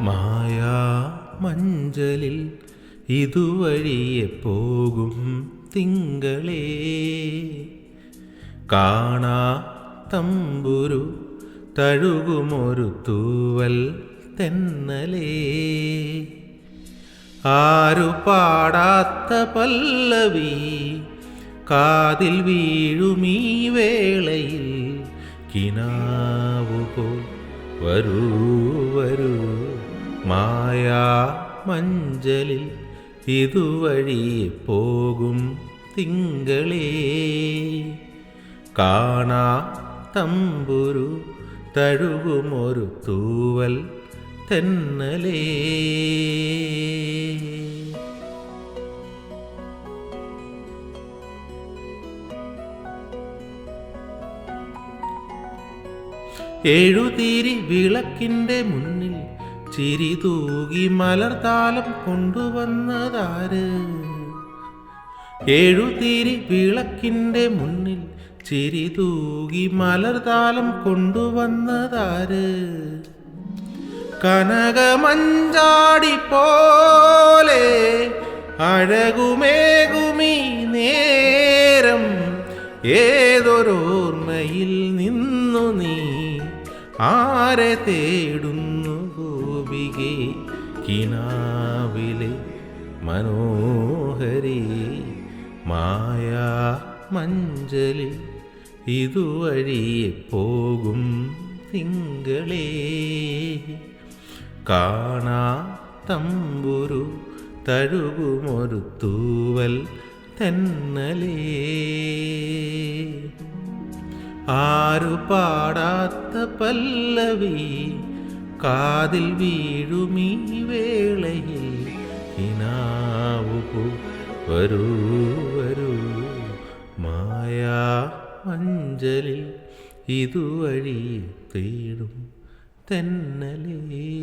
മായാ മഞ്ചലിൽ ഇതുവഴിയെ പോകും തിങ്കളേ. കാണാ തമ്പുരു തഴുകുമൊരു തൂവൽ തെന്നലേ. ആരു പാടാത്ത പല്ലവി കാതിൽ വീഴുമീ വേളയിൽ കിനാവുപോ വരൂ വരൂ മായാ മഞ്ചലിൽ ഇതുവഴി പോകും തിങ്കളേ. കാണാ തമ്പുരു തഴുകുമൊരു തൂവൽ തെന്നലേ. എഴുതിരി വിളക്കിന്റെ മുന്നിൽ ചിരി തൂകി മലർത്താലം കൊണ്ടുവന്നതാര്? എഴുതിരി വിളക്കിന്റെ മുന്നിൽ ചിരി തൂകി മലർതാലം കൊണ്ടുവന്നതാര്? കനകമഞ്ചാടി പോലെ അഴകുമേകുമീ നേരം ഏതൊരോർമ്മയിൽ നിന്നു നീ ആരെ തേടുന്നു ഗോപികെ? കിനാവിലെ മനോഹരി മായാ മഞ്ചലിൽ ഇതുവഴി പോകും തിങ്കളേ കാണാ തമ്പുരു തഴുകുമൊരു തൂവൽ തെന്നലേ. ആരു പാടാത്ത പല്ലവി കാതിൽ വീഴുമീ വേളയിൽ. കിനാവു വരൂ വരൂ മായാ മഞ്ചലിൽ ഇതുവഴി തേടും തെന്നലേ.